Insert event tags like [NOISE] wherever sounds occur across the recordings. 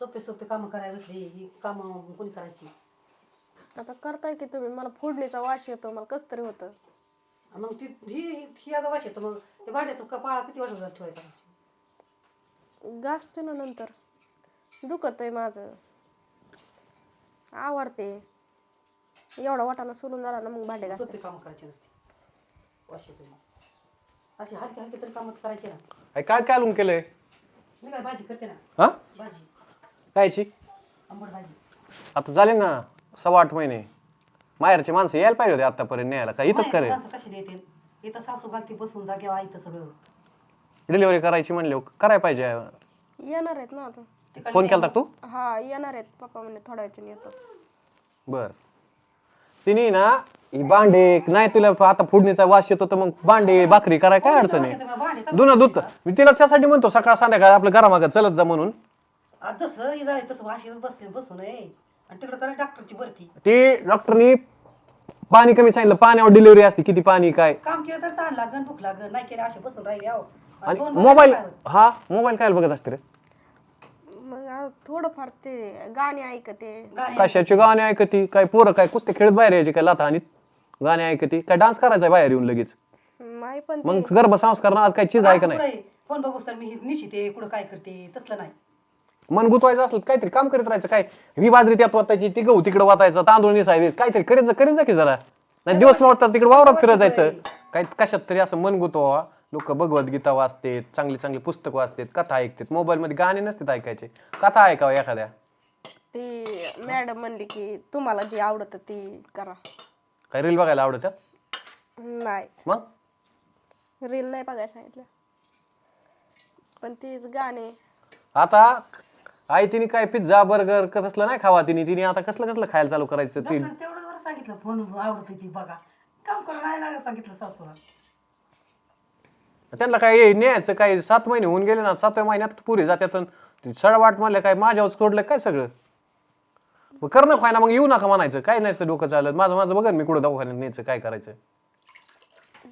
सोपे सोपे कामं करायला बसली ही कामं कोणी करायची? आता करताय की तुम्ही? मला फोडणीचा वास येतो मला कस तरी होतं. आणि मग ती ही ही आता वाश येतो मग ते भांड्यात का पाळा किती वर्ष झालं ठेवायचा? गाजते ना नंतर. दुखत आहे माझं. आवडते एवढा वाटाणा सोलून झाला ना मग भांडे घासते. सोपे कामं करायची नसते. वाश येतो मग. अशी हलकी हलकी तरी कामं करायची ना. काय काय लून केलंय? मी काय भाजी करते ना. हा? भाजी. कायची आंबट भाजी आता झाले ना सव्वा आठ महिने. माहेरची माणसं यायला पाहिजे होते आतापर्यंत न्यायला. काय इथंच माहेरची करे माणसं कशी येते इथं सासू घालती बसून इथं सगळं. डिलिव्हरी करायची म्हणले करायला पाहिजे. येणार आहेत ना आता. तिकडे फोन केला तू? हा येणार आहेत. पप्पा म्हणे थोड्या वेळाने येतो. बर. तिने ना ही भांडे नाही तुला आता फोडणीचा वास येतो तर मग भांडे भाकरी कराय काय अडचण आहे? भांडे दुना दूध मी तिला त्यासाठी म्हणतो सकाळ संध्याकाळ आपल्या घरामागं चलत जा म्हणून. जसं ही जाय तसं वाशी बसले बसून आहे आणि तिकडे करा डॉक्टरची भरती. ती डॉक्टरनी पाणी कमी सांगितलं पाण्यावर डिलिव्हरी असते किती पाणी काय? काम केलं तर ताण लागन भूक लागन नाही केलं असे बसून राहिले अहो आणि आणि दोन मोबाईल हा मोबाईल काय बघत असते रे? मग आ- थोडंफार ते गाणे ऐकते. गाणी कशाची गाणी ऐकती? काय पोरं काय कुस्ते खेळत बाहेर यायचे काय लाथा आणि गाणी ऐकती? काय डान्स करायचा बाहेर येऊन लगेच? नाही पण मग गर्भसंस्कार आज काय चीज आहे का नाही? पुढे फोन बघूस तर मी निशिते कुठं काय करते? तसलं नाही. मन गुतवायचं असलं तर काहीतरी काम करीत राहायचं काय ही बाजरी त्यात वाचायची ती गहू तिकडे वाचायचं तांदूळ निसायचे काहीतरी करीत जा करीत जा की जरा. नाही दिवस नव्हता तिकडे वावरात फिरत जायचं. काय कशात तरी असं मन गुतवा लोक भगवद्गीता वाचतेत चांगली चांगली पुस्तकं वाचतेत कथा ऐकतात. मोबाईलमध्ये गाणे नसतात ऐकायचे. कथा ऐकावं एखाद्या. ती मॅडम म्हणली की तुम्हाला जे आवडतं ती करा. काय रील बघायला आवडतात नाही. मग? रील नाही बघायला सांगितलं. पण तीच गाणे. आता आई तिने काय पिझ्झा बर्गर कसलं नाही खावा तिने. तिने आता कसलं कसलं खायला चालू करायचं ती डॉक्टरने तेवढं जरा सांगितलं फोन आवडते ती बघा. काम करून नाही लागत सांगितलं सासूला. त्यांना काय हे न्यायचं काय सात महिने होऊन गेले ना सातव्या महिन्यात पुरी जात्यात अन ती सडवाट म्हणलं काय माझ्यावर सोडलं काय सगळं? मग करणं फायना मग येऊ नका म्हणायचं. काय नाही तर डोकं चालत. माझं माझं बघन मी कुठं दवाखान्यात न्यायचं काय करायचं.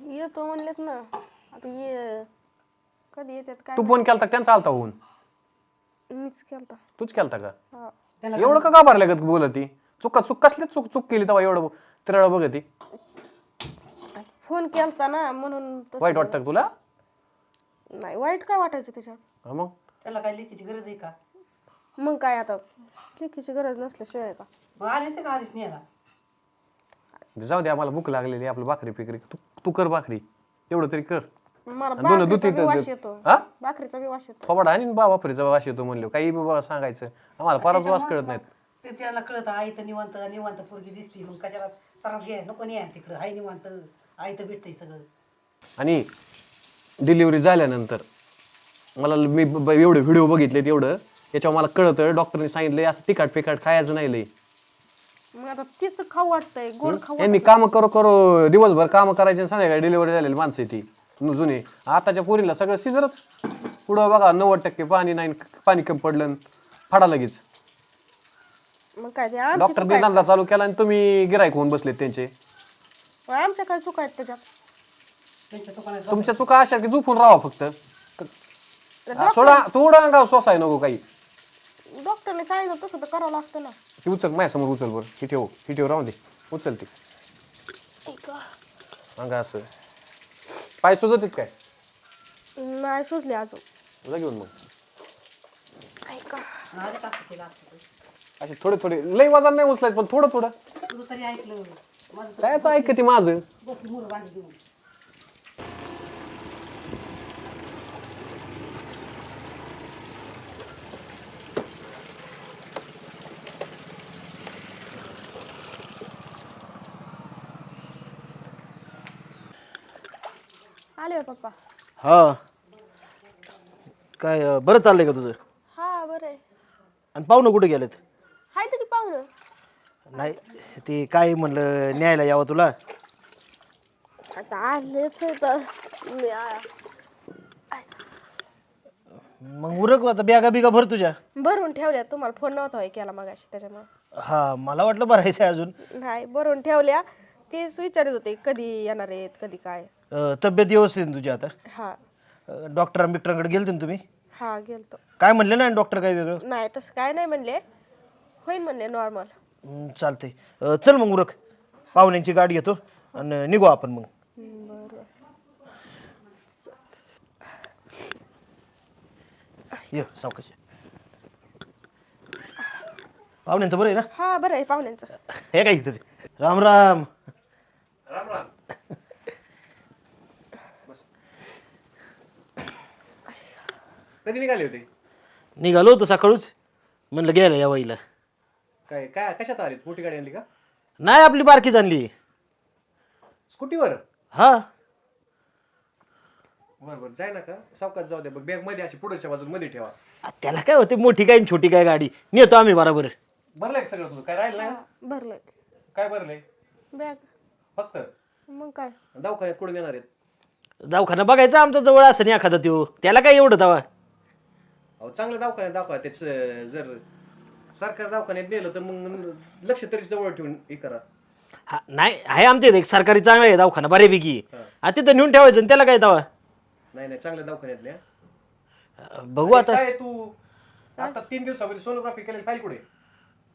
येतो म्हणलेत ना. आता ये. कधी येतात काय तू फोन केलता का त्यांचा आलता होऊन? मीच केलता. तूच केलता का? हा. एवढं का घाबरल्या का बोलत? ती चुका चुक कसली चूक चूक केली तेव्हा एवढं तिरळ बघत ती? फोन केलता ना म्हणून तसं- वाईट वाटतं का तुला? नाही वाईट काय वाटायचं त्याच्यात? हा मग? त्याला काय लेखीची गरज आहे का? मग काय आता? लेखीची गरज नसल्याशिवाय का? मग आलेच ते का आधीच न्यायला? जाऊ दे आम्हाला भूक लागलेली आपलं भाकरी पिकरी तू तू कर भाकरी. एवढं तरी कर. मला आणि दोन भाकरीचा दुधी बी वास येतो. हा? भाकरीचा बी वास येतो. थोबाड आणि बा वापरीचा वास येतो म्हणलो. काही बाबा सांगायचं. आम्हाला परत वास कळत नाहीत. ते त्याला कळत आई तर निवांत निवांत पोरगी दिसती. मग कशाला त्रास घ्या नको नाही आहे तिकडं. आई निवांत आई तर भेटतंय सगळं. आणि डिलिव्हरी झाल्यानंतर मला ल- मी ब- ब- एवढे व्हिडिओ बघितले एवढं. याच्यावर मला कळतं डॉक्टरने सांगितलं असं तिखट पिकाट खायचं नाही लई. मग आता तीच खाऊ वाटतंय गोड खाऊ यांनी काम करू करू दिवसभर काम करायचे आणि संध्याकाळी डिलिव्हरी झालेली माणसं आहे ती. जुने आताच्या पोरीला सगळं सिजरच पुढं बघा नव्वद टक्के पाणी नाही पाणी कमी पडलं फाडा लगेच. मग काय ते आमची डॉक्टर धंदा चालू केला आणि तुम्ही गिरायक होऊन बसलेत त्यांचे. आमच्या काय चुका आहेत त्याच्यात? त्यांच्या दुकानात तुमच्या चुका अशा की झोपून राहा फक्त. आ, सोडा थोडं अंगावर सोसाय नको काही. डॉक्टरने सांगितलं तसं तर करावं लागतं ना. ती उचल माझ्यासमोर उचल बरं. ही ठेव ही ठेव राहून दे. उचल ती. अंगा असं. पाय सुजत आहेत काय? नाही सुचले अजून. तुला घेऊन मग. ऐका असं केलं असतं तर. असे थोडे थोडे लई वजन नाही उचलायचं पण थोडं थोडं. तुझं तरी ऐकलं माझं कायच ऐकते माझं? घेऊन. आले हो पप्पा. हा. काय अं, बरं चाललंय का तुझं? हा बरं आहे. आणि पाहुणं कुठे गेलेत? हाय तर की पाहुणं? नाही ते काय म्हणलं न्यायला यावं तुला? आता आलेच आहे तर मी आ- मग उरक आता बॅगा बिगा भर तुझ्या. भरून ठेवल्या. तुम्हाला फोन नव्हता होय केला मगाशी त्याच्यामुळे. हा मला वाटलं भरायचं आहे अजून. नाही भरून ठेवल्या. तेच विचारत होते कधी येणार आहेत कधी काय? अं, तब्येत व्यवस्थित आहे ना तुझी आता? हा. अं, डॉक्टरां बिक्टरांकडे गेलते ना तुम्ही? हा गेलतो. काय म्हणले ना डॉक्टर काय वेगळं? नाही तसं काय नाही म्हणले. होईन म्हणले नॉर्मल चालतंय. अं, चल मग उरक. पाहुण्यांची गाडी घेतो आणि निघू आपण मग. बरं ये सावकाश पाहुण्यांचं बरं आहे ना? हा बरं आहे पाहुण्यांचं. हे काय इथंच आहे. राम राम. राम राम. कधी निघाले होते? निघालो होतो सकाळूच. म्हणलं गेलं या वईला काय काय कशात आले मोठी गाडी आणली का? नाही आपली बारकीच आणली. स्कूटीवर? हा. बरं बरं जाय ना का? सावकाश जाऊ दे बघ बॅगमध्ये अशी पुढच्या बाजूला मध्ये ठेवा. आ, त्याला काय होते मोठी काय आणि छोटी काय गाडी? नेतो आम्ही बरोबर. भरलंय का सगळं तुझं? काय राहिलं नाही? ना? भरलंय. काय भरलंय? बॅग फक्त? मग काय? दवाखान्यात कुठून येणार आहेत? दवाखाना बघायचा आमच्या जवळ असं नाही एखादा त्यो. त्याला काय एवढं तवा अहो चांगल्या दवाखान्यात दाखवा त्याच जर सरकार दवाखान्यात नेलं तर मग लक्ष तरी जवळ ठेवून हे करा. हा नाही आहे आमच्या इथे एक सरकारी चांगला आहे दवाखाना बऱ्यापैकी. हा. तिथं नेऊन ठेवायचं आणि त्याला काय तवा नाही नाही चांगल्या दवाखान्यात न्या. बघू आता. काय तू? आता तीन दिवसामध्ये सोनोग्राफी केलेली फाईल कुठे?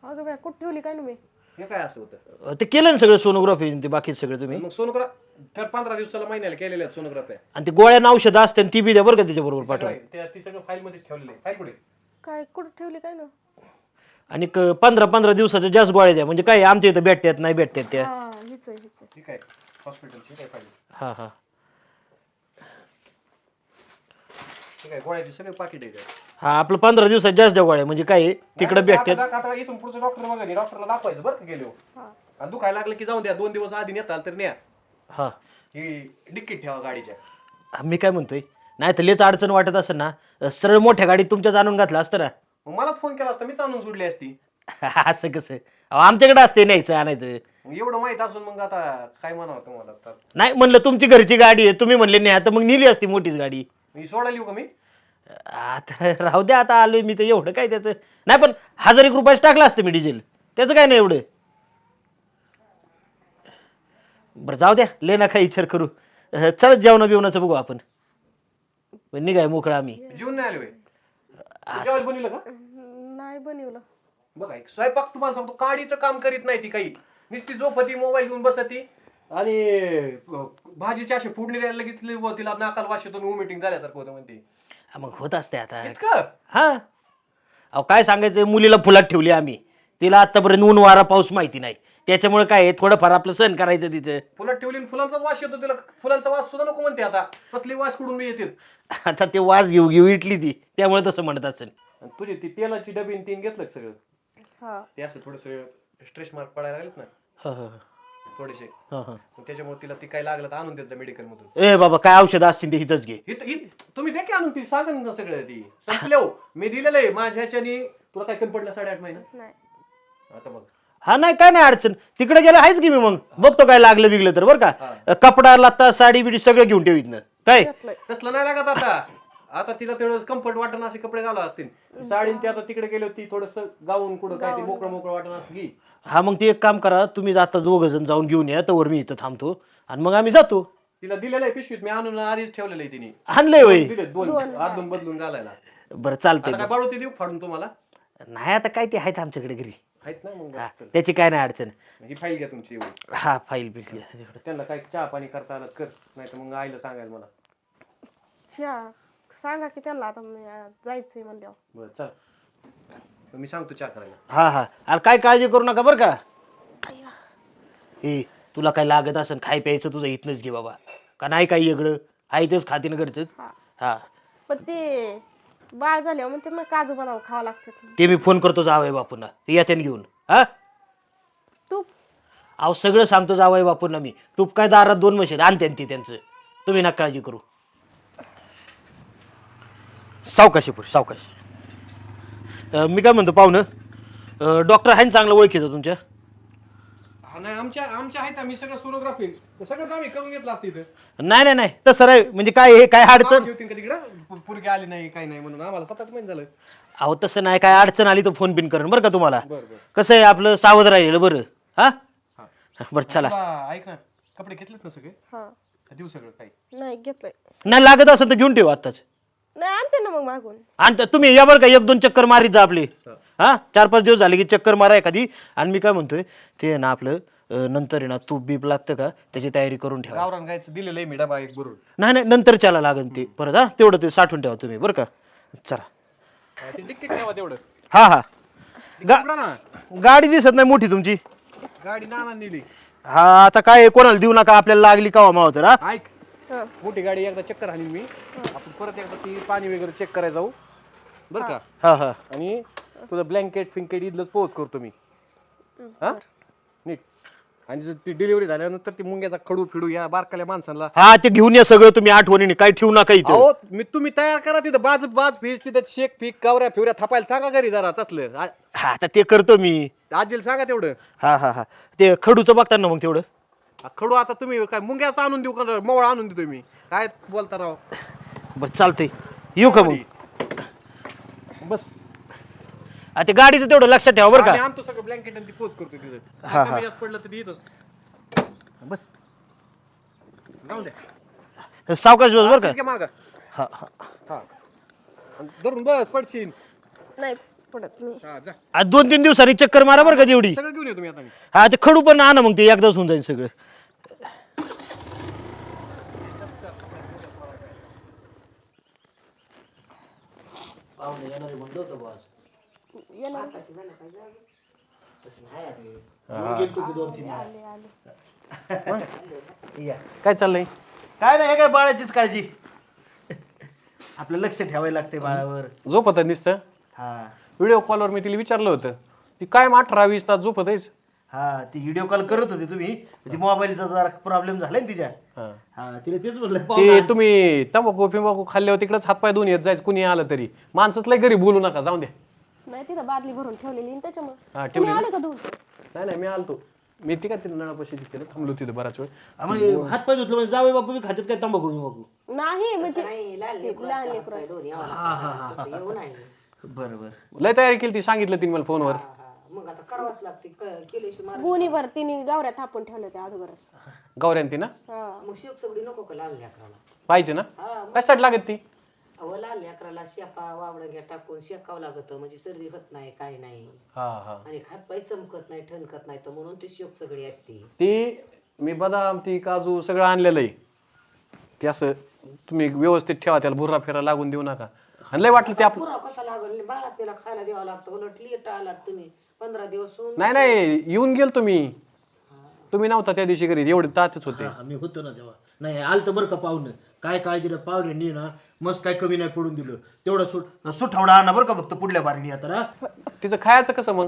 अगं बॅग कुठं ठेवली काय ना मी हे काय असं होतं? ते केलं ना सगळं सोनोग्राफी ते बाकी सगळं तुम्ही? मग सोनोग्रा तर पंधरा दिवसाला महिन्याला केलेल्या आहेत सोनोग्राफ्या. आणि ते गोळ्या औषधं असते आणि ती बी द्या बरं का त्याच्याबरोबर पाठवा सगळं आहे. त्या ती सगळं फाईल मध्ये ठेवलेलं आहे. फाईल कुठे? काय कुठं ठेवली काय ना? आणि क- पंधरा पंधरा दिवसाच्या जास्त गोळ्या द्या. म्हणजे काय आमच्या इथं भेटतात नाही भेटतात त्या. हा हीच आहे हीच आहे. ठीक आहे. हॉस्पिटलची काय फाईल? हा हा. ठीक आहे गोळ्याचे सगळे पाकिट आहे त्यात. हा आपलं पंधरा दिवसात जास्त द्या गोळ्या. म्हणजे काय तिकडं भेटतात आता- आता इथून पुढचं डॉक्टर बघा डॉक्टरला दाखवायचं बरं का गेलो आणि दुखायला लागलं की जाऊन द्या दोन दिवस आधी नेताल तर न्या. हा. ही ठेवा गाडीच्या. मी काय म्हणतोय? नाही तर लेच अडचण वाटत असेल ना सरळ मोठ्या गाडीत तुमच्याच आणून घातलं असतं ना. मग मला फोन केला असता मीच आणून सोडली असती. [LAUGHS] असं कसं? अहो, आमच्याकडे असते न्यायचं आणायचं. मग एवढं माहीत असून मग आता काय म्हणावं तुम्हाला? नाही म्हणलं तुमची घरची गाडी आहे तुम्ही म्हणले नाही आता मग नेली असती मोठीच गाडी. मी सोडायला येऊ का मी? आता राहू द्या आता आलोय मी तर एवढं काय त्याचं? नाही पण हजार एक रुपयाच टाकलं असतं मी डिझेल. त्याचं काय नाही एवढं? बरं जाऊ द्या. ले ना काही विचार करू. अह, चल जेवणा बिवणाचं बघू आपण. पण निघाय मोकळा आम्ही. जेवण नाही आले होय तू जेवायला बनवलं का? नाही बनवलं. बघा एक स्वयंपाक तुम्हाला सांगतो. काडीचं काम करीत नाही ती काही. नुसती झोपती मोबाईल घेऊन बसती आणि अं, भाजीची अशी फोडणी द्यायला लगेच व तिला नाकाल वाशेतून उमिटिंग झाल्यासारखं होतं म्हणते. हा, मग होत असते आता. इतकं? हा. अहो काय सांगायचं मुलीला फुलात ठेवली आम्ही. तिला आतापर्यंत ऊन वारा पाऊस माहिती नाही. त्याच्यामुळे काय आहे, थोडंफार आपलं सण करायचं तिचं. फुलात ठेवली आणि फुलांचाच वास येतो तिला. फुलांचा वास सुद्धा नको म्हणते आता. कसली वास कुठून मी येते. आता ते वाज घेऊ घेऊ इटली ती. त्यामुळे तसं म्हणत असेल. आणि तुझी ती तेलाची डबी आणि तीन घेतलं का सगळं? हा. ते असं थोडस स्ट्रेस मार्क पडायला लागलेत ना. हा, हा, थोडेसे. हा, हा. मग त्याच्यामुळे तिला ती काय लागलं तर आणून द्यायचं मेडिकल मधून. ए बाबा काय औषध असतील ते इथंच घे. तुम्ही द्या की आणून ती. सांगा ना सगळं ती. संपले हो. मी दिलेलं आहे. माझ्याच्यानी तुला काय कमी पडलं साडेआठ महिना? नाही. आता बघ. हा नाही काय नाही अडचण. तिकडे गेलं आहेच की मी मग. बघतो काय लागलं बिगलं तर बरं का. कपडा लत्ता साडी बिडी सगळं घेऊन ठेवीत ना काय? तसलं नाही लागत आता. आता तिला तेवढं कम्फर्ट वाटण असे कपडे घालावं लागतील. साडीन ती आता तिकडे गेलो ती थोडस गाऊन कुठं काय ते मोकळं मोकळं वाटण असं घे हा मग ते एक काम करा तुम्ही आता दोघ जण जाऊन घेऊन या तर मी इथं थांबतो. आणि मग आम्ही जातो. तिला दिलेलं आहे पिशवीत मी आणून आधीच ठेवलेलं आहे तिने. आणलंय वय. दिले दोन. आदलून बदलून घालायला. बरं चालतंय काय बाळू ते देऊ फाडून तुम्हाला? नाही आता काय ते आहेत आमच्याकडे घरी. आहेत ना मग हा, त्याची काय नाही अडचण. ही फाईल घ्या तुमची एवढी. हा फाईल बिल घ्या. त्यांना काय चहा पाणी करता आलं तर कर नाही तर मग आईला सांगायला मला. चहा? सांगा की त्यांना आता मी, अं, जायचंय म्हणल्यावर. बरं चल. मी सांगतो चहा करायला. हा हा. अरे काय काळजी करू नका बरं का? ए तुला काय लागत असेल खाय प्यायचं तुझं इथनच घे बाबा. का नाही काही वेगळं आहे तेच खातीनं घरचं? हा. पण ते बाळ झाल्यावर म्हणते मग काजू बनावं खावं लागतात ते. मी फोन करतो जावय बापूंना. ते येते घेऊन. हा? तूप. अहो सगळं सांगतो जावय बापूंना मी. तूप काय दारात दोन म्हशी आहेत, आणते ती त्यांचं. तुम्ही ना काळजी करू. सावकाशी पुढे सावकाश. अं, मी काय म्हणतो पाहुणं डॉक्टर आहे ना चांगलं ओळखीचं तुमच्या? हा नाही आमच्या आमच्या आहेत आम्ही सगळं सोनोग्राफी सगळंच आम्ही करून घेतलं असतं इथं. नाही नाही नाही. तसं नाही. म्हणजे काय हे काय अडचण? पुरगी आली नाही काही नाही म्हणून. आम्हाला सात आठ महिने झालं. अहो तसं नाही. काय अडचण आली तर फोन बिन करण. बरं का तुम्हाला? बरं बरं. कसं आहे आपलं सावध राहिलेलं बरं. हा? बरं चला. तुला ऐक ना कपडे घेतलेत ना सगळे? हा. का देऊ सगळं काही? नाही घेतलंय. नाही लागत असेल तर घेऊन ठेव आत्ताच. नाही आणते ना मग मागून. आणि तुम्ही या बरं का एक दोन चक्कर मारीत जा आपली. हा. चार पाच दिवस झाले की चक्कर मारा एखादी. आणि मी काय म्हणतोय ते आहे ना आपलं अं, नंतर आहे ना तूप बीप लागतं का? त्याची तयारी करून ठेवा. गावरान गायचं दिलेलं आहे मी डबा एक बरोबर नाही नाही नंतर चला लागेल ते. परत हा तेवढं ते साठवून ठेवा तुम्ही बरं का? चला. ते डिक्कीत ठेवा तेवढं. हा हा. गा उघडा ना? गाडी दिसत नाही मोठी तुमची. गाडी नाना नेली हा आता काय आहे, कोणाला देऊ नका आपल्याला लागली का माव तर हा? ऐक. मोठी गाडी एकदा चक्कर हाणीन मी. आपण परत एकदा ती पाणी वगैरे चेक करायला जाऊ. बरं का? हा हा. आणि तुझं ब्लँकेट फिंकेट इथलंच पोहोच करतो मी. हा? नीट. आणि जर ती डिलिव्हरी झाल्यानंतर ती मुंग्याचा खडू फिडू या बारकाल्या माणसाला हा ते घेऊन या सगळं तुम्ही आठवणीने काय ठेवू नका इथं. अहो मी तुम्ही तयार करा तिथं बाज बाज फीस तिथं शेक पीक गावऱ्या फिवऱ्या थापायला सांगा घरी जरा तसलं. आ- हा आता ते करतो मी. आजीला सांगा तेवढं. हा हा हा. ते खडूचं बघता ना मग तेवढं. खडू आता तुम्ही काय मुंग्याचा आणून देऊ का मोवळा आणून देतो मी? काय बोलता राव? बरं चालतंय. येऊ का मग? बस. आ, ते गाडीचं तेवढं लक्षात ठेवा बरं आम्ही का आणतो सगळं ब्लँकेट आणि ती पोच करतो तिथं. कमी जास्त पडलं तर येतच बस. जाऊ द्या सावकाश बस बरं असंच का का मागं. हा हा. हा. आणि धरून बस पडशील. नाही पडत मी हा जा. आ, दोन तीन दिवसांनी चक्कर मारा बरं का तेवढी सगळं घेऊन येतो मी आता हा ते खडू पण आणा मग ते एकदाच होऊन जाईल सगळं. येणार [LAUGHS] काय चाललंय? काय नाही हे काय बाळाचीच काळजी. आपलं लक्ष ठेवायला लागते बाळावर. झोपत नुसतं? हा. व्हिडिओ कॉलवर मी तिला विचारलं होतं. ती काय अठरा वीस तास झोपत आहेस हा ती व्हिडिओ कॉल करत होती तुम्ही. ती मोबाईलचा जरा प्रॉब्लेम झालाय ना तिच्या. हा. हा तिला तेच म्हणलं ते. तुम्ही तंबाखू पिंबाखू खाल्ल्यावर तिकडंच हातपाय दोन येत जायचं कुणी आलं तरी. माणसंच लय घरी बोलू नका जाऊन द्या. नाही तिथं बादली भरून ठेवलेली हा, त्याच्यामुळे. तुम्ही? आले का नाही नाही मी आलतो. मी ती का तिथे नळापाशी तिकडे थांबलो तिथं बराच वेळ. हात पाय धुतलं म्हणजे जावे बापू बी खात्यात काय तंबाखू बिंबाखू? नाही म्हणजे नाही लहान लेकरं लहान असतं, लेकरं. हातपाय दोन्ही यावं लागतं. तसं येऊ नाही. बरं बरं. लय तयारी केली ती सांगितलं तिने मला फोनवर. हा, हा. मग आता करावंच लागते क- केल्याशिवाय मार्ग गुणीभर तिने गावऱ्या थापून ठेवल्या त्या अगोदरच. गौऱ्यान ती ना हा. मग शेक सगळी नको का लहान लेकराला? पाहिजे ना? हा मग कशासाठी लागत ती? अहो लहान लेकराला शेपा वावडं घ्या टाकून शेकावं लागतं. म्हणजे सर्दी होत नाही काही नाही. हा हा. आणि हातपाय चमकत नाही ठणकत नाही तर म्हणून ती शोक सगळी असते. ती मी बदाम ती काजू सगळं आणलेलं आहे. ते असं तुम्ही व्यवस्थित ठेवा त्याला भुरा फेरा लागून देऊ नका. आणि लय वाटलं ते आपलं पुरा कसा लागल? बाळा तिला खायला द्यावं लागतं. उलट लेट आलात तुम्ही. पंधरा दिवस होऊन नाही नाही येऊन गेल तुम्ही. तुम्ही नव्हता त्या दिवशी घरी एवढे तातच होते. हा, मी होतो ना तेव्हा. नाही आलं बरं का पाहुणं. काय काळजी नाही पाहुण्यांनी ना मस्त काय कमी नाही पडून दिलं. तेवढं सुट सुठावडा आणा बरं का फक्त पुढल्या बारणी आता ना तिचं खायचं कसं मग?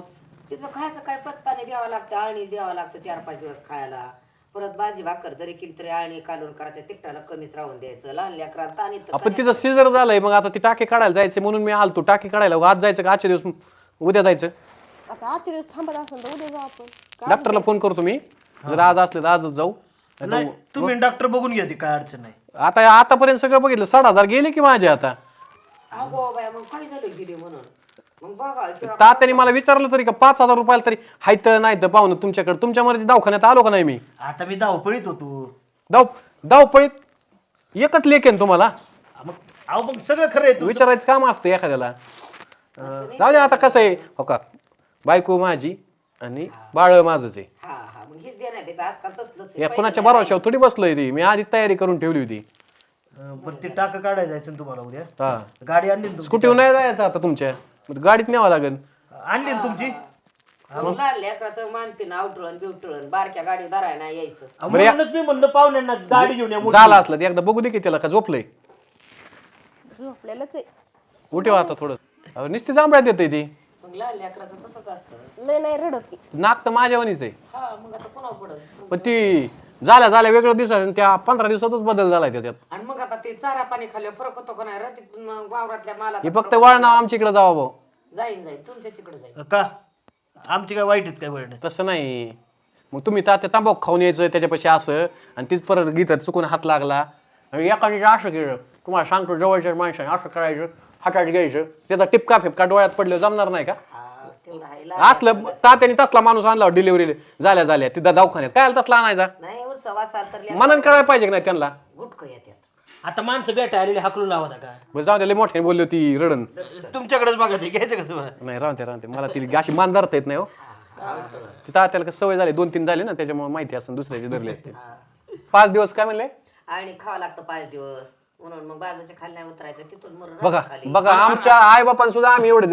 तिचं खायचं काय पत्ताने द्यावं लागतं आळणी द्यावं लागतं चार पाच दिवस खायला. परत भाजी भाकर जरी केली तरी आळणी कालून करायच्या तिकटाला कमीच राहून द्यायचं. लहान लेकराला ताणी तर आपण तिचं सिजर झालंय मग आता ती टाके काढायला जायचं म्हणून मी आलतो. टाके काढायला आज जायचं का? आजच्या दिवस उद्या जायचं. आता आजचे दिवस थांबत असेल तर उद्या जाऊ आपण? डॉक्टरला फोन करतो मी. जर आज असले तर आजच जाऊ. नाही तुम्ही डॉक्टर बघून घ्या ती काय अडचण नाही. आता आतापर्यंत सगळं बघितलं साठ हजार गेले की माझे आता. अगो बाया मग काय झालं गेले म्हणून? मग बघा इथं तात्याने मला विचारलं तरी का पाच हजार रुपयाला तरी हाय तर नाही तर पाहुणं तुमच्याकडे. तुमच्या मर्जी दवाखान्यात आलो का नाही मी? आता मी धावपळीत होतो. धाव धावपळीत? एकच लेख आहे ना तुम्हाला? हा, मग अहो मग सगळं खरं आहे. विचारायचं काम असतं एखाद्याला. जाऊ दे आता कसं आहे? हो का? बायको माझी आणि बाळ माझंच आहे. हा हा. मग हेच देणार त्याचं. आजकाल तसलंच आहे. या कोणाच्या भरोशावर थोडी बसलोय ती. मी आधीच तयारी करून ठेवली होती. अं, बरं ते टाका काढायला जायचं ना तुम्हाला उद्या? हा. गाडी आणली ना तुमची स्कूटीवर नाही जायचं आता तुमच्या. मग गाडीत न्यावं लागेल. आणली ना तुमची? मग? लहान लेकराचं मानपिन आवटळण बिवटळण बारक्या गाडी धरायला नाही यायचं. अहो, म्हणूनच मी म्हणलं पाहुण्यांना गाडी घेऊन या मोठी. झालं असलं ते एकदा बघू दे की त्याला का झोपलंय. झोपलेलंच आहे. उठेव आता थोडं. अहो, नुसती जांभळ्यात येते ती. लहान लेकराचं तसंच असतं. लय नाही रडत. ती नाक तर माझ्यावानीच आहे. हा मग आता पण ती झाल्या झाल्या वेगळं दिसत त्या पंधरा दिवसातच बदल झालाय त्याच्यात. आणि मग आता ते चारा पाणी खाल्ल्यावर फरक होतो का नाही? मग वावरातल्या माला हे फक्त वळणा आमच्या इकडे जावा भाऊ. जाईन जाईन. तुमच्या तिकडे जाईन. का? आमची काय वाईट आहेत काय वळण? तसं नाही. मग तुम्ही तात्या तांबाखू खाऊन यायचं त्याच्यापाशी असं. आणि तीच परत गीतात चुकून हात लागला. आणि एकाने असं केलं तुम्हाला सांगतो जवळच्या माणसाने असं करायचं हातात घ्यायचं. त्याचा टिपका फिपका डोळ्यात पडलं जमणार नाही का? हा तेवढं आहे असलं तात्याने तसला माणूस आणला डिलिव्हरी झाल्या झाल्या. तिथं दवाखान्यात. काय तसला आणायचा? नाही उत्सव असाल तर मनन करायला पाहिजे की नाही त्यांना? गुटक येतात आता माणसं भेटा आलेले हाकलून लावा का बरं जाऊ दे लय मोठ्याने बोलली होती रडन. तुमच्याकडेच बघा ते घ्यायचं का तुम्हाला? नाही राहते राहते मला ती अशी मान धरता येत नाही हो. तिथं त्याला कसं सवय झाली दोन तीन झाले ना त्याच्यामुळे माहिती असं दुसऱ्याचे धरले असते पाच दिवस काय म्हणले? आणि खावं लागतं पाच दिवस. म्हणून मग बाजूच्या खाली नाही उतरायचं तिथून मग बघा खाली. बघा आमच्या आई बापान सुद्धा आम्ही एवढे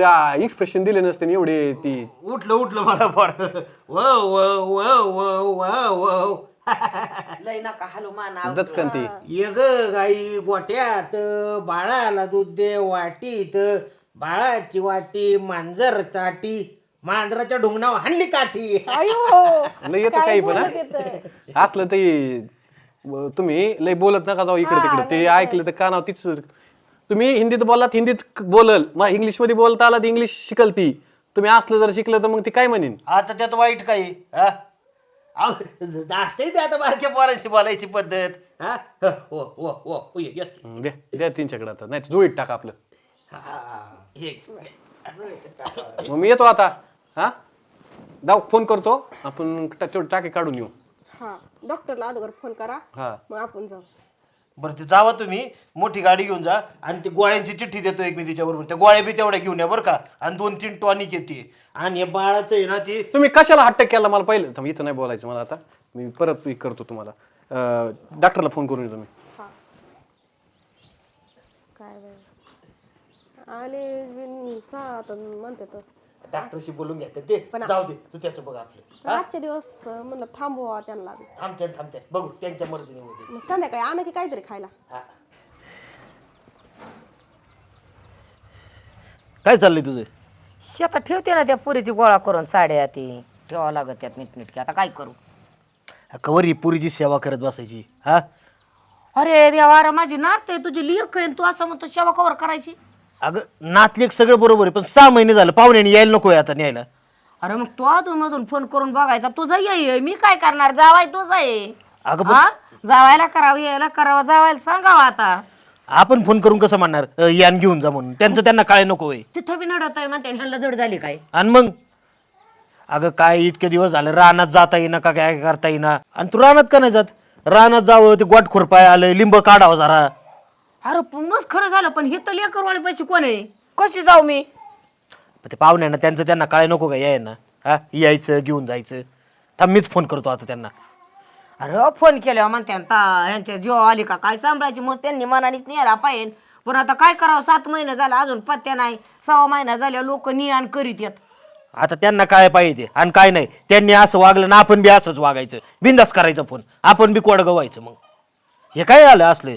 एक्सप्रेशन दिले नसते आणि एवढे ती उठलं उठलं मला फार. व व व व व व लय नका हलू माना दचकन ती. ये ग गाई गोट्यात बाळाला दूध दे वाटीत बाळाची वाटी मांजर ताटी मांजराच्या ढोंगणावर हाणली काठी. अयो लय येतं काही पण हा? असलं ते ब- तुम्ही लय बोलत नका जाऊ इकडे तिकडे. ते ऐकलं तर कानाव तीच तुम्ही हिंदीत बोललात हिंदीत क- बोलल. मग इंग्लिशमध्ये बोलता आला इंग्लिश शिकल ती तुम्ही असलं जर शिकलं तर मग ती काय म्हणेन? आता त्यात वाईट काही हा? अहो, असते ते आता बारक्या पोराशी बोलायची पद्धत हा? हो हो हो हो ये, ये. हं, द्या द्या तीनच्याकडे आता. नाही तर जुळीत टाका आपलं. हे मग मी येतो आता हा? जाऊ फोन करतो. आपण टा- तेवढे टाके काढून येऊ. हा डॉक्टरला अगोदर फोन करा हा. मग आपण जाऊ. बरं ते जावा तुम्ही. मोठी गाडी घेऊन जा आणि ती गोळ्यांची चिठ्ठी देतो एक मी तिच्याबरोबर. त्या गोळ्या बी तेवढ्या घेऊन या बरं का. आणि दोन तीन टॉनिक येते. आणि हे बाळाचं आहे ना ते तुम्ही कशाला हट्ट केला मला पहिलं? थांब, इथं नाही बोलायचं मला आता. मी परत हे करतो तुम्हाला. डॉक्टरला फोन करून येतो मी. हा. काय बाई. आले बिन चा आता म्हणते तर डॉक्टरशी बोलून घेतात ते. जाऊ दे तू त्याचं बघ आपलं. आजचे दिवस अं, म्हणलं थांबवा त्यांना. थांबते थांबते बघू त्यांच्या मर्जीने होते मग संध्याकाळी आणा की काहीतरी खायला. हा. काय चाललंय तुझं? शेतात ठेवते ना त्या पुरीची गोळा करून साड्या ती ठेवावं लागत त्यात नीटनीटकी. आता काय करू? कवर ही पुरीची सेवा करत बसायची हा? अरे देवा अरे माझी नात आहे तुझी लेख आहे आणि तू असं म्हणतो सेवा कवर करायची? अगं नातलेक सगळं बरोबर आहे पण सहा महिने झालं पाहुण्याने यायला नको आता न्यायला. अरे मग तू अधून मधून फोन करून बघायचा तुझा ये मी काय करणार? जावाय तुझा आहे. अगं पण हा? जावायला करावं यायला करावं जावायला सांगावं आता. आपण फोन करून कसं म्हणणार अ, यान घेऊन जा म्हणून. त्यांचं त्यांना काय नको आहे. तिथं बी नडत आहे म्हणते ह्यांना जड झाली काय? आणि मग? अगं काय इतके दिवस झाले रानात जाता येईना का काय करता येईना? आणि तू रानात का नाही जात? रानात जावं ते गोट खुरपाय आलं लिंब काढावं जरा. अरे पण मस्त खरं झालं पण हे तर लेकरवाळे पैसे कोण आहे? कशी जाऊ मी? पण ते पाहुण्यांना त्यांचं त्यांना काय नको का? यायना हा यायचं घेऊन जायचं. थांब मीच फोन करतो आता त्यांना. अरे फोन केल्यावर म्हणते आता ह्यांच्या जीव आली का? काय सांभाळायची? मग त्यांनी मनानेच न्यायला पाहिजे. पण आता काय करावं? सात महिने झाला अजून पत्त्या नाही. सहा महिना झाल्या लोक नियान करीत येत. आता त्यांना काय पाहिजे आणि काय नाही? त्यांनी असं वागलं ना आपण बी असंच वागायचं. बिंदास करायचं फोन आपण बी कोड गवायचं मग. हे काय आलं असले?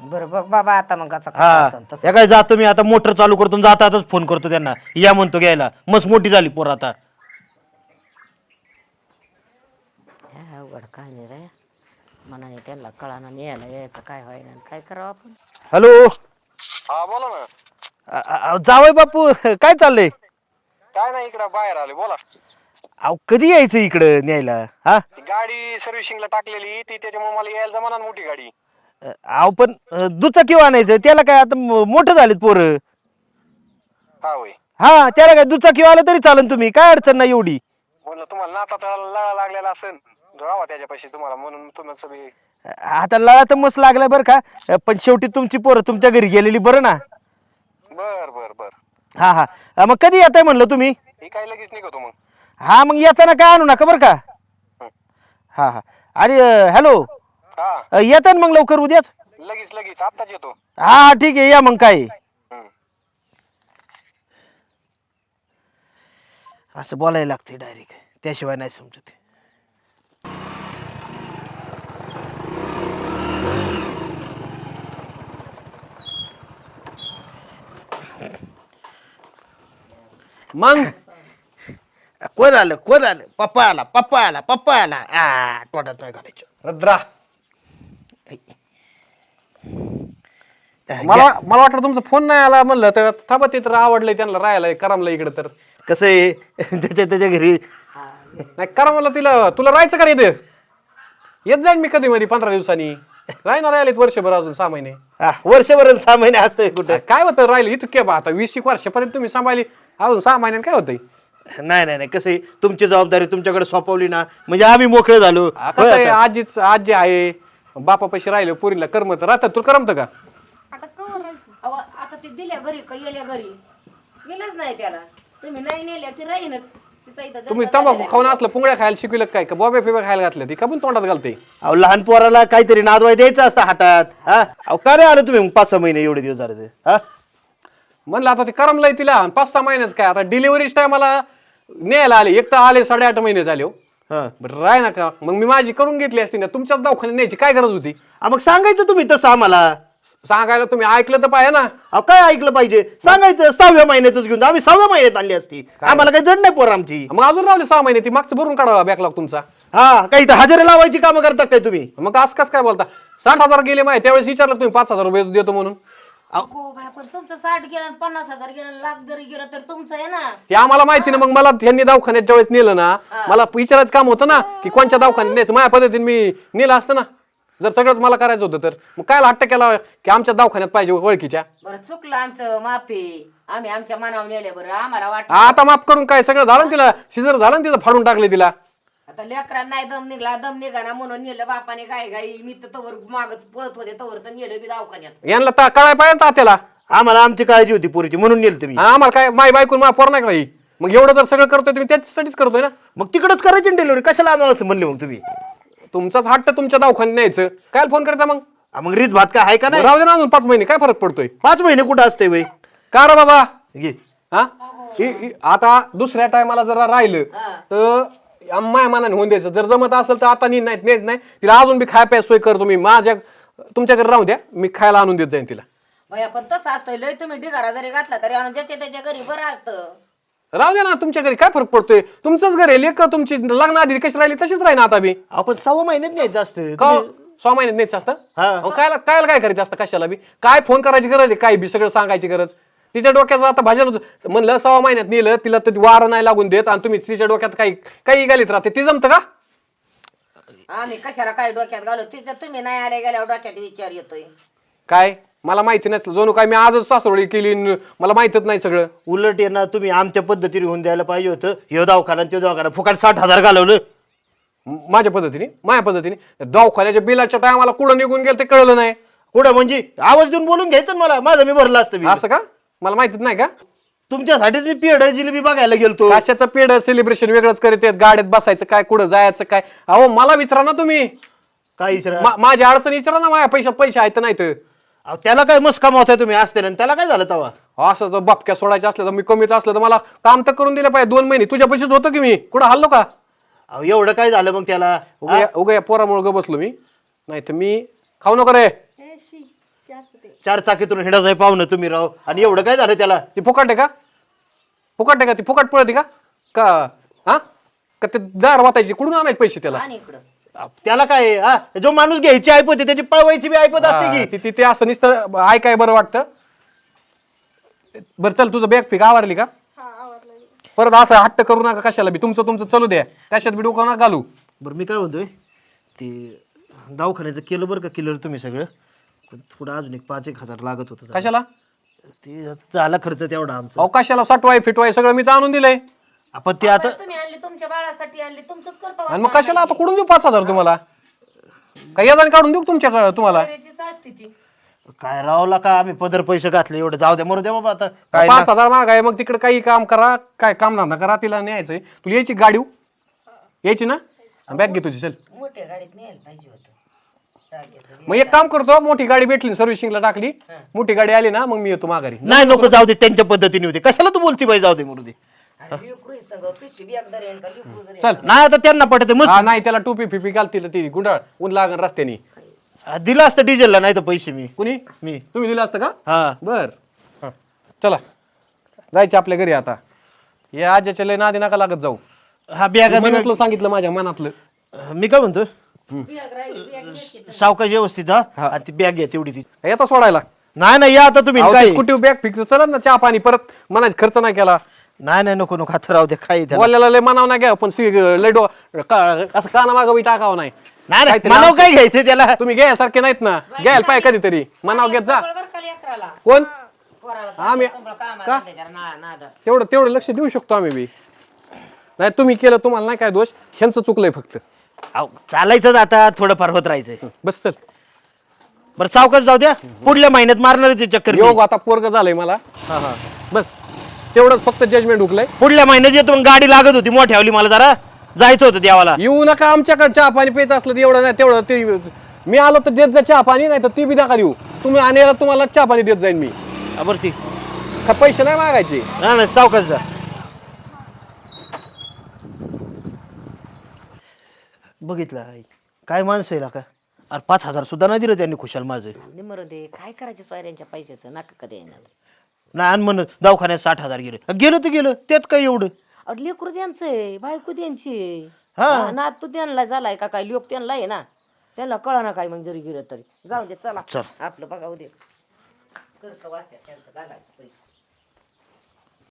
बरं बघ बाबा आता मग असं कसं हा. तसं. हे काय जातो मी आता मोटर चालू करतो आणि जातातच फोन करतो त्यांना. या म्हणतो घ्यायला. मस्त मोठी झाली पोर आता. हे अवघड काय नाही रे. मनाने त्यांना कळाना न्यायला यायचं काय व्हायला आणि काय करावं आपण? हॅलो? हा बोला ना. जावय बापू काय चाललंय? काय नाही इकडं बाहेर आले बोला. अहो कधी यायचं इकडं न्यायला हा? ती गाडी सर्व्हिसिंगला टाकलेली ती त्याच्यामुळे मला यायला जमाना ना मोठी गाडी. अहो पण अ, दुचाकी आणायचं त्याला काय आता म- मोठं झालेत पोरं. हा होय. हा त्याला काय दुचाकी आलं तरी चालन तुम्ही काय अडचण नाही एवढी. म्हणलं तुम्हाला नाता लळा लागलेला असेल. राहा त्याच्यापाशी तुम्हाला म्हणून तुम्ही सगळे. आता लळा तर मस्त लागलाय बरं का अ, पण शेवटी तुमची पोरं तुमच्या घरी गेलेली बरं ना. बर बर बर. हा हा. अ, मग कधी येताय म्हणलं तुम्ही? ही काय लगेच निघतो मग. हा मग येताना काय आणू नका बरं का? हा. हा आणि हॅलो? हा. येतात मग लवकर उद्याच? लगेच लगेच. आत्ताच येतो. हा हा, ठीक आहे. या मग काय? हम्म. असं बोलायला लागते डायरेक्ट त्याशिवाय नाही समजत. मग? कोण आलं? कोण आलं? पप्पा आला पप्पा आला पप्पा आला. आ तोंडात नाही घालायचं. रद्रा. मला मला वाटलं तुमचा फोन नाही आला म्हणलं तर थांबा ते तर आवडलंय त्यांना राहायला करमलं इकडे तर. कसं आहे? [LAUGHS] त्याच्या त्याच्या घरी नाही करमला तिला तुला राहायचं का इथे? येत जाईन मी कधी मध्ये पंधरा दिवसांनी. राहणार राहिले वर्षभर अजून सहा महिने. हा वर्षभर सहा महिने असतंय कुठं? काय होतं राहिले? इतके बा आता वीस एक वर्षापर्यंत तुम्ही सांभाळली. अजून सहा महिन्यात काय होतंय? नाही नाही नाही कसं आहे? तुमची जबाबदारी तुमच्याकडे सोपवली ना. म्हणजे आम्ही मोकळे झालो. आजीच आजी आहे. बापा पैसे राहिले पोरीला करमत. राहतात तुला करमत का? आता अहो ते दिल्या घरी का गेल्या घरी? गेलंच नाही त्याला. तुम्ही नाही नेल्या ती राहीनच. तिचा इथं तुम्ही जन्म तंबाखू झालेला खाऊन असलं पुंगड्या खायला शिकविलं काय? का बॉबे फिबे खायला घातलं ती? का पण तोंडात घालते? अहो लहान पोराला काहीतरी नादवाय द्यायचं असतं हातात हा? अहो का रे आलं तुम्ही मग पाच सहा महिने एवढे दिवस झाले ते? हा? म्हणलं आता ते करमलंय तिला. आणि पाच सहा महिन्याच काय? आता डिलिव्हरीच टायमाला न्यायला आले. एक तर आले साडेआठ महिने झाले हो. हा. बरं राय ना का? मग मी माझी करून घेतली असती ना तुमच्याच दवाखान्यात न्यायची काय गरज होती? आ, मग सांगायचं तुम्ही तसं आम्हाला. सांगायला तुम्ही ऐकलं तर पाहिजे ना. अहो काय ऐकलं पाहिजे? सांगायचं सहाव्या महिन्यातच घेऊन जा. आम्ही सहाव्या महिन्यात आणली असती. आम्हाला काही जड नाही पोर आमची. मग अजून राहिले सहा महिने ती मागचं भरून काढावा बॅकलॉग तुमचा. हा काही तर हजेरी लावायची कामं करतात काय तुम्ही? मग असं कसं काय बोलता? साठ हजार गेले माहिती त्यावेळेस विचारलं तुम्ही पाच हजार रुपये देतो म्हणून. हो बाय पण तुमचं साठ गेलं आणि पन्नास हजार गेलं लाख जरी गेलं तर तुमचं आहे ना. हे आम्हाला माहिती ना मग मला त्यांनी दवाखान्यात ज्यावेळेस नेलं ना मला विचारायचं काम होतं ना की कोणत्या दवाखान्यात न्यायचं? माझ्या पद्धतीने मी नेलं असतं ना. जर सगळंच मला करायचं होतं तर. मग काय हट्ट केला की आमच्या दवाखान्यात पाहिजे ओळखीच्या? बरं चुकलं आमचं माफी. आम्ही आमच्या मनावर नेले बरं आम्हाला वाटत आता माफ करून काय सगळं झालं ना तिला? सिजर झालं ना तिथं फाडून टाकले तिला? आता लेकरांना नाही दम निघला दम निघाना म्हणून नेलं बापाने गाय गाई मी तर तवर मागच पळत होते तवर तर नेलं बी दवाखान्यात. यांना ता कळाय पाहिजे ना तात्याला आम्हाला आमची काळजी होती पोरीची म्हणून नेल तुम्ही आम्हाला काय माय बायकून माझ्या पोर नाही काही मग एवढं जर सगळं करतोय तुम्ही त्याच्यासाठीच करतोय ना? मग तिकडच करायची डिलिव्हरी कशाला आम्हाला असं म्हणले मग तुम्ही? तुमचाच हट्ट तुमच्या दवाखान्यात न्यायचं. काय फोन करता मग? मग रीत भात काय आहे का नाही? राहू दे ना अजून पाच महिने काय फरक पडतोय? पाच महिने कुठं असते बाई? का रे बाबा? घे हा? इ- इ- आता दुसऱ्या टायमाला जरा राहिलं तर माया मनाने होऊन द्यायचं. जर जमत असेल तर आता नाही नेत नाही. तिला अजून बी खाय प्याय सोय करतो मी माझ्या तुमच्याकडे राहू द्या. मी खायला आणून देत जाईन तिला. पण तसं असतंय. लय तुम्ही ढिगारा जरी घातला तरी आणून ज्याच्या त्याच्या घरी बरं असतं. राहू द्या ना. तुमच्या घरी काय फरक पडतोय? तुमचंच घर आहे. लेख तुमची लग्न आधी कशी राहिली तशीच राहील ना आता बी. आपण सव्वा महिन्यात न्यायचं असतं. का सहा महिन्यात न्यायचं असतं? हा. अहो, कायला कायला काय करायचं असतं कशाला बी? काय फोन करायची गरज आहे? काय बी? सगळं सांगायची गरज. तिच्या डोक्याचं आता भाजन. म्हणलं सहा महिन्यात नेलं तिला तर वारं नाही लागून देत आणि तुम्ही तिच्या डोक्यात काही काही घालीत राहते. ती जमतं का? आम्ही कशाला काय डोक्यात घालू? तिथं तुम्ही नाही आले गेल्यावर डोक्यात विचार येतोय. काय? मला माहिती नसलं. जणू काय मी आजच सासवडी केली न मला माहितच नाही सगळं. उलट आहे ना तुम्ही आमच्या पद्धतीने होऊन द्यायला पाहिजे होतं. हे दवाखाना ते दवाखाना. फुकाट साठ हजार घालवलं. म- माझ्या पद्धतीने? माझ्या पद्धतीने? दवाखान्याच्या बिलाच्या टायमाला कुठं निघून गेलं ते कळलं नाही. कुठं म्हणजे? आवाज देऊन बोलून घ्यायचं ना मला. माझं मी भरलं असतं. असं का? मला माहितीच नाही का? तुमच्यासाठीच मी पेढ जिलेबी बघायला गेलतो. कशाचं पेड सेलिब्रेशन वेगळंच करीत आहेत. गाड्यात बसायचं काय कुठं जायचं काय? अहो मला विचारा ना तुम्ही. काय विचारा? मा- माझी अडचण विचारा ना माझ्या पैसे पैसे आहेत नाही तर अहो, त्याला काय मस्त कमावताय तुम्ही असते ना त्याला काय झालं तवा असं जर बापक्या सोडायचं असलं तर मी कमीच असलं तर मला काम तर करून दिलं पाहिजे. दोन महिने. तुझ्या पैसेच होतं की मी? कुठं हल्लो का? अहो एवढं काय झालं मग त्याला? उगा या- उगा या पोरामुळे ग बसलो मी. नाही तर मी खाऊ नको रे. हे चार चाकीतून हिंडत आहे पाहुणं तुम्ही राव. आणि एवढं काय झालं त्याला? ती फुकट आहे का? फुकट आहे का? ती फुकट पळते का? का हा? का ते दार वाटायची कुठून आणायचे पैसे त्याला? आणि इकडं. अहो, त्याला काय आहे, हा? जो माणूस घ्यायची ऐपत आहे त्याची पळवायची बी ऐपत असते की. ती- ती ते असं नुसतं ऐकाय बरं वाटतं. बरं चल तुझं बॅग फिक आवरली का? हा आवडलं परत असं हट्ट करू नका कशाला बी. तुमचं तुमचं चालू द्या. कशात बी डोकं नका घालू. बरं मी काय म्हणतोय ते दवाखान्याचं केलं बरं का केलं तुम्ही सगळं? पण थोडं अजून एक पाच एक हजार लागत होतं कशाला? ते झाला खर्च तेवढा आमचा. अहो कशाला सटवाय फिटवाय सगळं मी आणून दिलंय. आपण ते आता तुम्ही आणली तुमच्या बाळासाठी आणली तुमचंच करतो आणि मग कशाला आता कुठून देऊ पाच हजार तुम्हाला? काही यादाने काढून देऊ तुमच्या तुम्हाला? असते ती. काय रावला का आम्ही पदर पैसे घातले एवढं जाऊ द्या मरू द्या बाबा आता. काय पाच हजार माग आहे मग तिकडे काही काम करा काय काम धंदा करा तिला न्यायचंय. तुला यायची गाडी यायची ना? बॅग घे तुझी चल. मोठ्या गाडीत न्यायला पाहिजे होतं. मग एक काम करतो मोठी गाडी भेटली सर्व्हिसिंगला टाकली. मोठी गाडी आली ना मग मी येतो माघारी. नाही नको जाऊ दे त्यांच्या पद्धतीने होते. कशाला तू बोलती बाई जाऊ दे मरू दे. आणि लिकरू संग पिशवी बी एकदा रेन का लिकरू जरी चल. नाही आता त्यांना पटते मस्त. हा नाही त्याला टोपी फिपी घालतील ती. गुंडाळ ऊन लागन रस्त्यानी. दिलं असतं डिझेलला नाही तर पैसे मी. कुणी? मी. तुम्ही दिलं असतं का? हा. बर. हा. चला. जायचे आपल्या घरी आता. या आज्याच्या लय नादी नका लागत जाऊ. हा बॅग मनातलं सांगितलं माझ्या मनातलं. मी काय म्हणतो? सावकाश व्यवस्थित हा? आणि ती बॅग घ्या तेवढी ती. येता सोडायला. नाही नाही या आता तुम्ही काय? कुठे बॅग फिक्स चला ना चहा पाणी परत मनाच खर्च नाही केला. नाही नाही नको नको आता राहू दे काय त्याला. बोलल्याला लय मनाव नाही घ्या पण सी लय डो का- असं काना मागं बी टाकावं नाही. नाही नाही काहीतरी मनाव काय घ्यायचं त्याला? तुम्ही घ्यायसारखे नाहीत ना. घ्यायला पाहिजे कधीतरी. मनाव घेत जा. कोण? पोराला आम्ही- चांगलं त्याच्या ना- नादात. तेवढं तेवढं लक्ष देऊ शकतो आम्ही बी. नाही तुम्ही केलं तुम्हाला नाही काय दोष. ह्यांचं चुकलंय फक्त. अहो चालायचंच आता थोडंफार होत राहायचं बस चल. बरं सावकाश जाऊ द्या. पुढल्या महिन्यात मारणार ते चक्कर मी. योग आता पोरग झालंय मला. हा हा. बस. तेवढंच फक्त जजमेंट हुकलंय. पुढल्या महिन्यात येतो मग गाडी लागत होती मोठ्यावली मला जरा. जायचं होतं देवाला. येऊ नका आमच्याकडे चहा पाणी प्यायचं असलं तर एवढं नाही तेवढं ते मी आलो तर देत जा चहा पाणी नाही तर ती बी नका देऊ. तुम्ही आणायला तुम्हाला चहा पाणी देत जाईन मी. हा, बरं ती. का पैसे नाही मागायचे? ना ना सावकाश जा. बघितलं आई. काय माणसं आहे का अरे पाच हजार सुद्धा नाही दिलं त्यांनी खुशाल माझं. निमर दे काय करायचे सोयऱ्यांच्या पैशाचं? नका कधी येणार. नाही आणि म्हण दवाखान्यात साठ हजार गेले. गेलं तर गेलं. त्यात काय एवढं? अरे लेकरू त्यांचं बायको त्यांची हा. नात तू त्यांना झालाय का काय? लोक त्यांना आहे ना. त्यांना कळ ना काय मग जरी गेलं तरी. जाऊ दे चला. चल. आपलं बघा उद्या. कर्क वाचत्यात त्यांचं घालायचं पैसे?